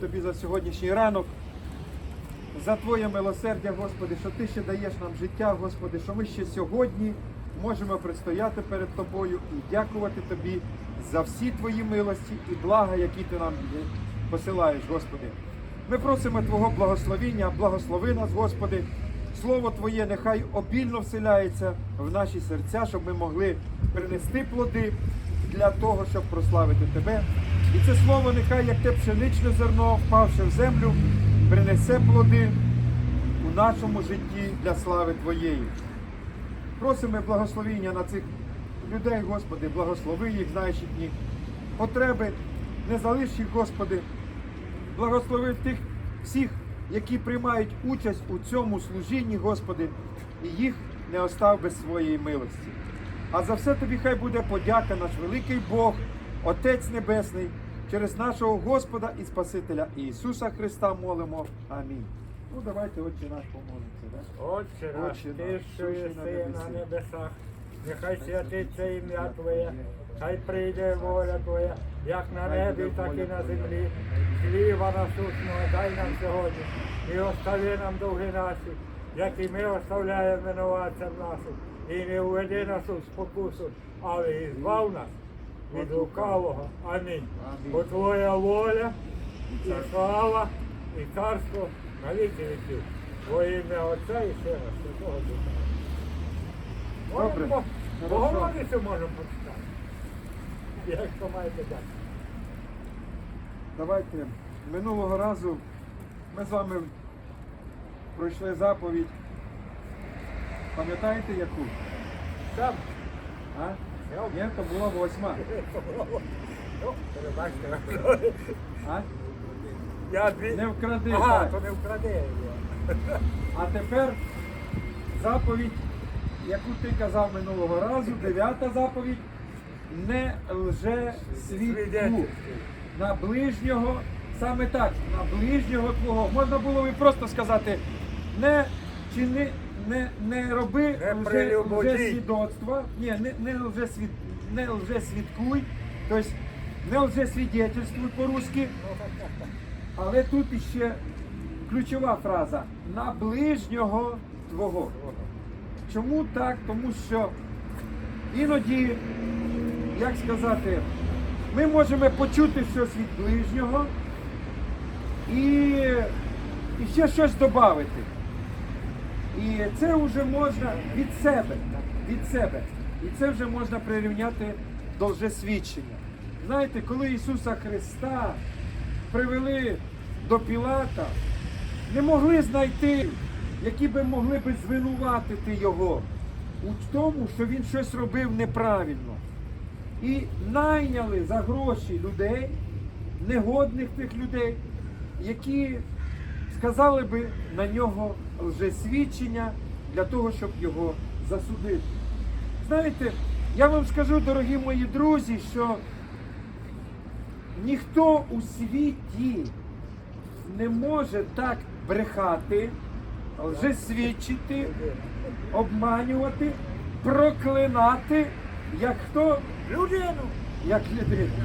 Тобі за сьогоднішній ранок, за Твоє милосердя, Господи, що Ти ще даєш нам життя, Господи, що ми ще сьогодні можемо предстояти перед Тобою і дякувати Тобі за всі Твої милості і блага, які Ти нам посилаєш, Господи. Ми просимо Твого благословіння, благослови нас, Господи. Слово Твоє нехай обільно вселяється в наші серця, щоб ми могли принести плоди для того, щоб прославити Тебе. І це слово нехай, як те пшеничне зерно, впавши в землю, принесе плоди у нашому житті для слави Твоєї. Просимо благословіння на цих людей, Господи, благослови їх, знаєш їхні потреби, не залиш їх, Господи, благослови тих всіх, які приймають участь у цьому служінні, Господи, і їх не остав без своєї милості. А за все тобі хай буде подяка наш великий Бог, Отець Небесний, через нашого Господа і Спасителя Ісуса Христа молимо. Амінь. Ну давайте, Отче наш помолимося. Да? Отче наш, ти, що єси на небесах, нехай святиться ім'я Твоє, хай прийде воля Твоя, як на небі, так і на землі. Хліба насущного дай нам сьогодні, і остави нам довги наші, як і ми оставляємо винуватцям нашим. І не уведи нас у спокусу, але і збав нас від лукавого. Амінь. Бо Твоя воля і слава, і царство на віки віків. Во ім'я Отця і Сина, Святого Духа. Добре. Богородицю можемо почитати. Якщо маєте дати. Давайте минулого разу ми з вами пройшли заповідь. Пам'ятаєте яку? Там. А? Ні, то була восьма. А? Я дві... Не вкради. Ага, так. то не вкради. А тепер заповідь, яку ти казав минулого разу, дев'ята заповідь. Не лже Свідетельствуй. на ближнього, саме так, на ближнього твого. Можна було би просто сказати, не чини, не, не роби Не лже, прелюбодій. лжесвідоцтва, ні, не, не, лжесвід, не лжесвідкуй, тобто не лжесвідетельствуй по-русски. Але тут іще ключова фраза на ближнього твого. Чому так? Тому що іноді, як сказати, ми можемо почути щось від ближнього і, і ще щось додати. І це вже можна від себе, від себе. І це вже можна прирівняти до лжесвідчення. Знаєте, коли Ісуса Христа привели до Пілата, не могли знайти, які би могли би звинуватити його у тому, що він щось робив неправильно. І найняли за гроші людей, негодних тих людей, які сказали би на нього лжесвідчення для того, щоб його засудити. Знаєте, я вам скажу, дорогі мої друзі, що ніхто у світі не може так брехати, лжесвідчити, обманювати, проклинати, як хто, Людину. як людина.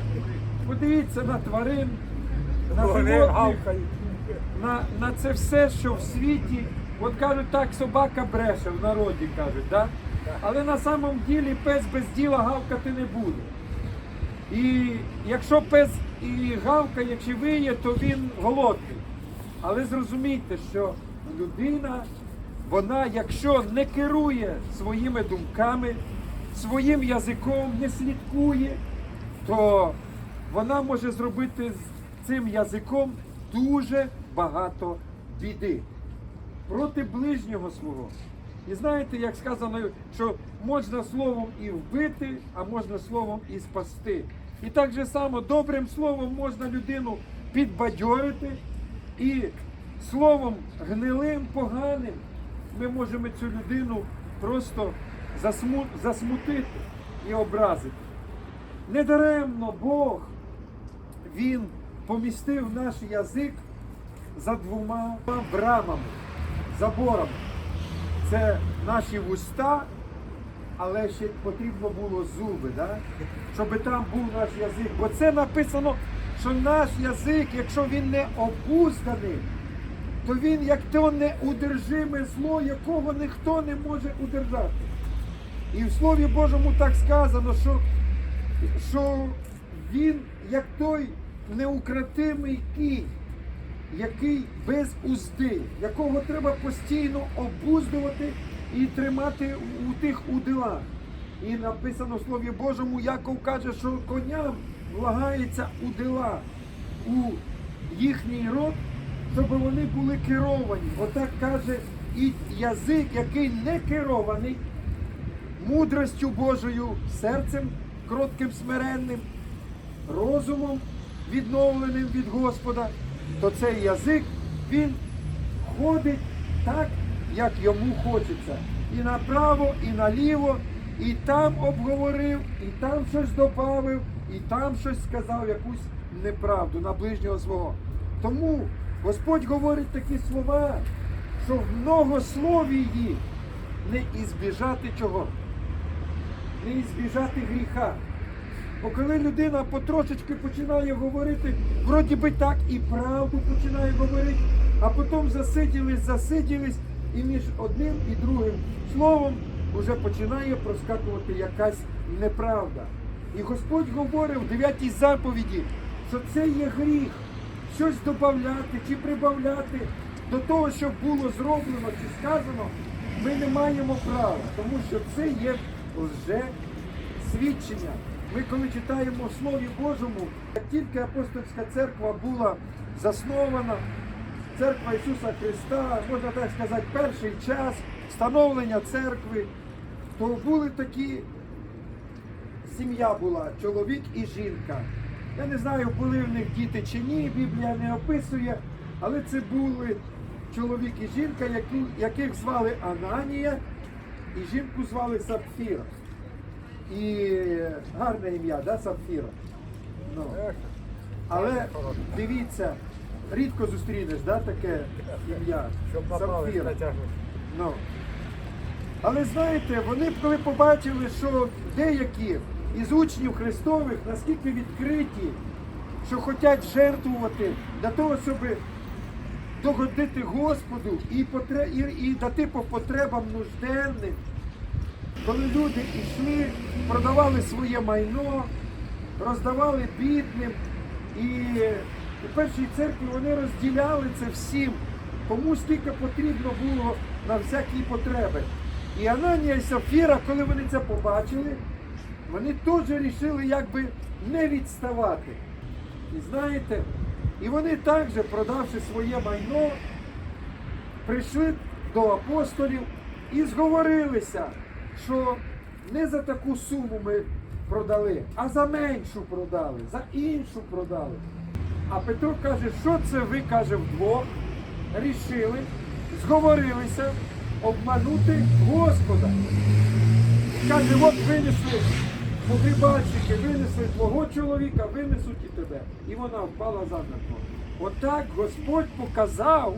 Подивіться на тварин, на животних. На, на це все, що в світі. От кажуть, так собака бреше в народі кажуть, да? але на самом ділі пес без діла гавкати не буде. І якщо пес і гавкає чи виє, то він голодний. Але зрозумійте, що людина, вона, якщо не керує своїми думками, своїм язиком, не слідкує, то вона може зробити з цим язиком дуже багато біди проти ближнього свого. І знаєте, як сказано, що можна словом і вбити, а можна словом і спасти. І так же само добрим словом можна людину підбадьорити, і словом гнилим, поганим ми можемо цю людину просто засмутити і образити. Недаремно Бог він помістив наш язик за двома брамами, заборами. Це наші вуста, але ще потрібно було зуби, да? щоб там був наш язик. Бо це написано, що наш язик, якщо він не обузданий, то він як то неудержиме зло, якого ніхто не може удержати. І в Слові Божому так сказано, що, що він як той неукротимий кінь, який без узди, якого треба постійно обуздувати і тримати у тих удилах. І написано в Слові Божому, Яков каже, що коням влагається удила у їхній рот, щоб вони були керовані. Отак каже і язик, який не керований мудростю Божою, серцем кротким смиренним, розумом відновленим від Господа, то цей язик він ходить так, як йому хочеться. І направо, і наліво, і там обговорив, і там щось добавив, і там щось сказав, якусь неправду на ближнього свого. Тому Господь говорить такі слова, що в многословії не ізбіжати чого? Не ізбіжати гріха. Бо коли людина потрошечки починає говорити, вроді би так і правду починає говорити, а потім засиділись, засиділись, і між одним і другим словом вже починає проскакувати якась неправда. І Господь говорив в 9 заповіді, що це є гріх, щось додати чи прибавляти до того, що було зроблено чи сказано, ми не маємо права, тому що це є лже свідчення. Ми коли читаємо Слові Божому, як тільки апостольська церква була заснована, церква Ісуса Христа, можна так сказати, перший час становлення церкви, то були такі, сім'я була, чоловік і жінка. Я не знаю, були в них діти чи ні, Біблія не описує, але це були чоловік і жінка, яких звали Ананія, і жінку звали Сапфіра. І гарне ім'я, да, Сапфіра? Ну. Але дивіться, рідко зустрінеш да, таке ім'я. Сапфіра. Ну. Але знаєте, вони б коли побачили, що деякі із учнів Христових наскільки відкриті, що хочуть жертвувати для того, щоб догодити Господу і, потре- і, і дати по потребам нужденним, коли люди йшли, продавали своє майно, роздавали бідним. І у першій церкві вони розділяли це всім, кому скільки потрібно було на всякі потреби. І Ананія і Сафіра, коли вони це побачили, вони теж вирішили якби не відставати. І знаєте, і вони також, продавши своє майно, прийшли до апостолів і зговорилися, що не за таку суму ми продали, а за меншу продали, за іншу продали. А Петро каже, що це ви, каже, вдвох рішили, зговорилися обманути Господа. Каже, от винесли погрібальщики, винесли твого чоловіка, винесуть і тебе. І вона впала за замертво. Отак Господь показав,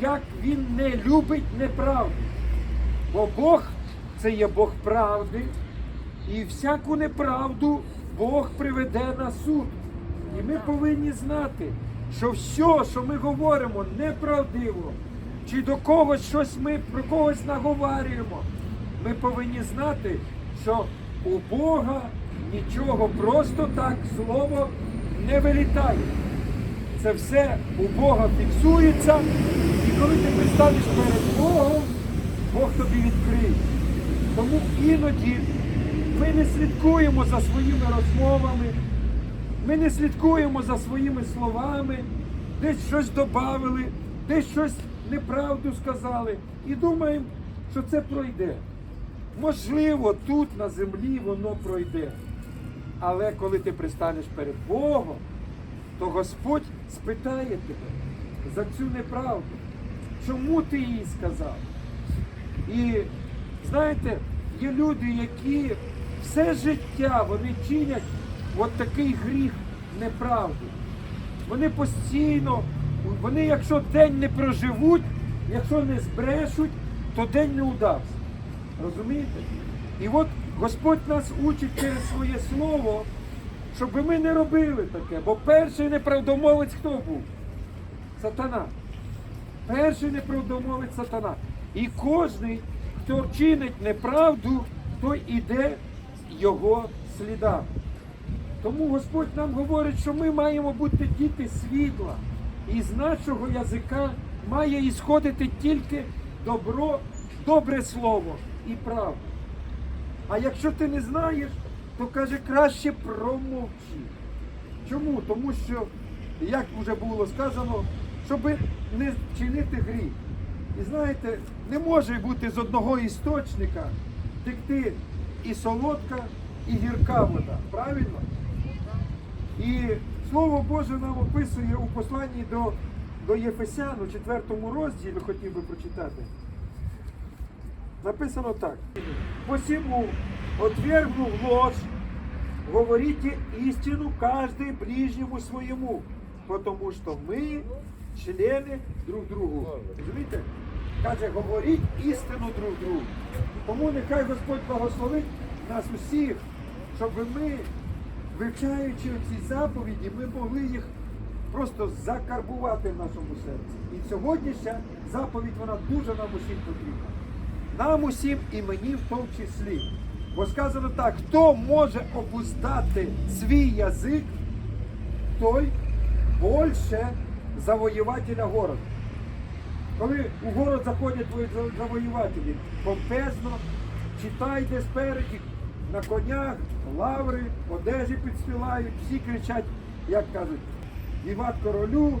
як він не любить неправду. Бо Бог це є Бог правди, і всяку неправду Бог приведе на суд. І ми повинні знати, що все, що ми говоримо, неправдиво, чи до когось щось ми про когось наговарюємо, ми повинні знати, що у Бога нічого просто так слово не вилітає. Це все у Бога фіксується, і коли ти пристанеш перед Богом, Бог тобі відкриє. Тому іноді ми не слідкуємо за своїми розмовами, ми не слідкуємо за своїми словами, десь щось додали, десь щось неправду сказали і думаємо, що це пройде. Можливо, тут на землі воно пройде. Але коли ти пристанеш перед Богом, то Господь спитає тебе за цю неправду. Чому ти їй сказав? І знаєте, є люди, які все життя вони чинять от такий гріх неправди. Вони постійно, вони якщо день не проживуть, якщо не збрешуть, то день не удався. Розумієте? І от Господь нас учить через своє слово, щоб ми не робили таке. Бо перший неправдомовець хто був? Сатана. Перший неправдомовець сатана. І кожний, хто чинить неправду, той іде його слідами. Тому Господь нам говорить, що ми маємо бути діти світла. І з нашого язика має ісходити тільки добро, добре слово і правда. А якщо ти не знаєш, то каже, краще промовчи. Чому? Тому що, як вже було сказано, щоб не чинити гріх. І знаєте, не може бути з одного істочника текти і солодка, і гірка вода. Правильно? І Слово Боже нам описує у посланні до, до Єфесян у 4 розділі, хотів би прочитати. Написано так. Посему, отвергнув ложь, говорите истину каждый ближнему своему, потому что мы члены друг другу. Розумієте? Каже, говоріть істину друг другу. Тому нехай Господь благословить нас усіх, щоб ми, вивчаючи ці заповіді, ми могли їх просто закарбувати в нашому серці. І сьогоднішня заповідь вона дуже нам усім потрібна. Нам усім і мені в тому числі. Бо сказано так, хто може обуздати свій язик, той більше завоювателя города. Коли у город заходять твої завоювателі, помпезно, читайте спереді, на конях, лаври, одежі підстилають, всі кричать, як кажуть, Віват королю,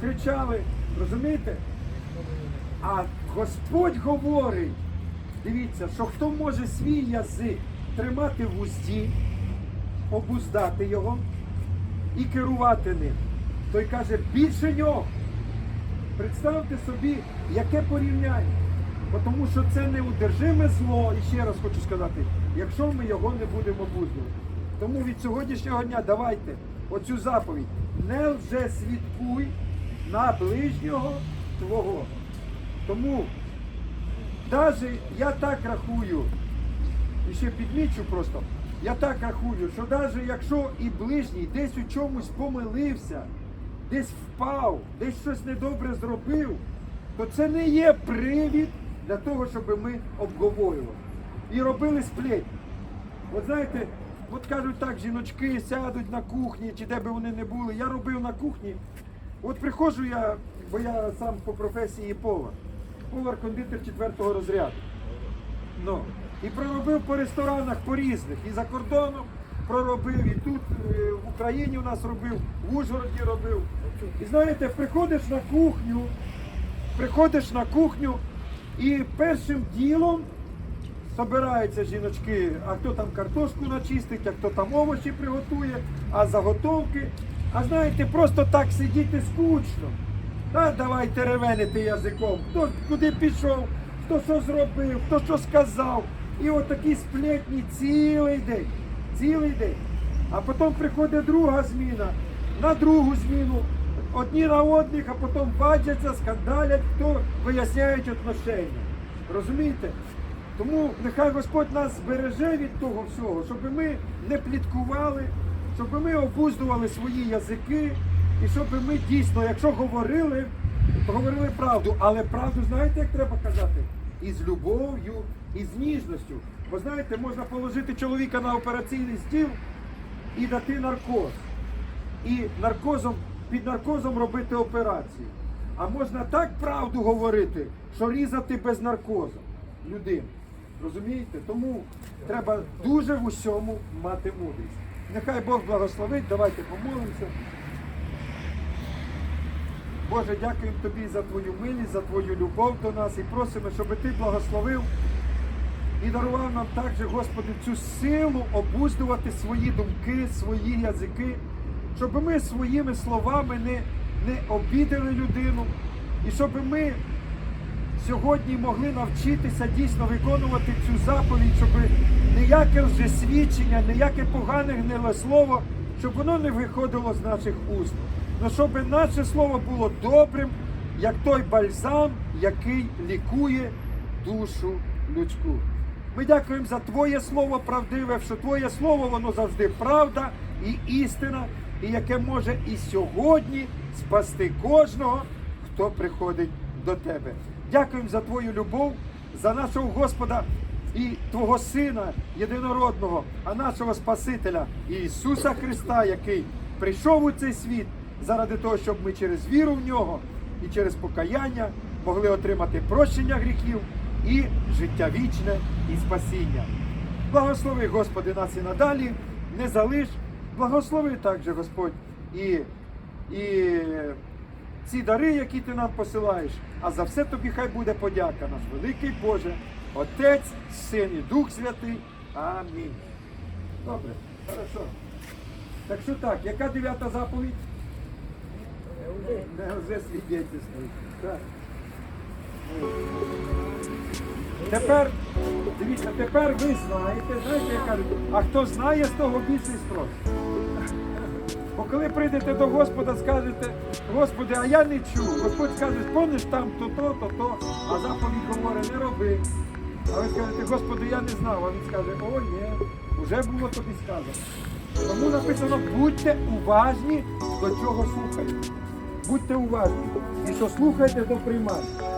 кричали, розумієте? А Господь говорить, дивіться, що хто може свій язик тримати в узді, обуздати його і керувати ним, той каже, більше нього. Представте собі, яке порівняння. Тому що це неудержиме зло, і ще раз хочу сказати, якщо ми його не будемо обуздувати. Тому від сьогоднішнього дня давайте оцю заповідь. Не вже свідкуй на ближнього твого. Тому навіть я так рахую, і ще підмічу просто, я так рахую, що навіть якщо і ближній десь у чомусь помилився, десь впав, десь щось недобре зробив, то це не є привід для того, щоб ми обговорювали і робили сплетні. От знаєте, от кажуть так, жіночки сядуть на кухні, чи де би вони не були. Я робив на кухні. От приходжу я, бо я сам по професії повар. Повар-кондитер четвертого розряду. Ну, і проробив по ресторанах по різних. І за кордоном проробив, і тут е, в Україні у нас робив, в Ужгороді робив. І знаєте, приходиш на кухню, приходиш на кухню, і першим ділом Собираються жіночки, а хто там картошку начистить, а хто там овочі приготує, а заготовки. А знаєте, просто так сидіти скучно. Та давайте ревенити язиком. Хто куди пішов, хто що зробив, хто що сказав. І отакі сплетні цілий день. Цілий день. А потім приходить друга зміна, на другу зміну. Одні на одних, а потім бачаться, скандалять, хто виясняють отношення. Розумієте? Тому нехай Господь нас збереже від того всього, щоб ми не пліткували, щоб ми обуздували свої язики, і щоб ми дійсно, якщо говорили, то говорили правду. Але правду знаєте, як треба казати? Із любов'ю, і з ніжністю. Бо знаєте, можна положити чоловіка на операційний стіл і дати наркоз. І наркозом, під наркозом робити операцію. А можна так правду говорити, що різати без наркозу людину. Розумієте? Тому треба дуже в усьому мати мудрість. Нехай Бог благословить, давайте помолимося. Боже, дякуємо Тобі за Твою милість, за Твою любов до нас і просимо, щоб Ти благословив і дарував нам також, Господи, цю силу обуздувати свої думки, свої язики, щоб ми своїми словами не, не обідали людину, і щоб ми сьогодні могли навчитися дійсно виконувати цю заповідь, щоб ніяке вже свідчення, ніяке погане гниле слово, щоб воно не виходило з наших уст. Но щоб наше слово було добрим, як той бальзам, який лікує душу людську. Ми дякуємо за Твоє слово правдиве, що Твоє слово воно завжди правда, і істина, і яке може і сьогодні спасти кожного, хто приходить до тебе. Дякуємо за твою любов, за нашого Господа і Твого Сина єдинородного, а нашого Спасителя Ісуса Христа, який прийшов у цей світ заради того, щоб ми через віру в нього і через покаяння могли отримати прощення гріхів і життя вічне і спасіння. Благослови, Господи, нас і надалі, не залиш. Благослови також, Господь, і, і ці дари, які ти нам посилаєш. А за все тобі хай буде подяка, наш великий Боже, Отець, Син і Дух Святий. Амінь. Добре, хорошо. Так що так, яка дев'ята заповідь? Не вже свідетельствуй. Так. Тепер, дивіться, тепер ви знаєте, знаєте, як кажуть, а хто знає, з того більший спрос. Бо коли прийдете до Господа, скажете, Господи, а я не чув. Господь скаже, помниш там то-то, то-то, а заповідь говорить, не роби. А ви скажете, Господи, я не знав. А він скаже, о, ні, вже було тобі сказано. Тому написано, будьте уважні, до чого слухаєте. Будьте уважні. І що слухаєте, то приймайте.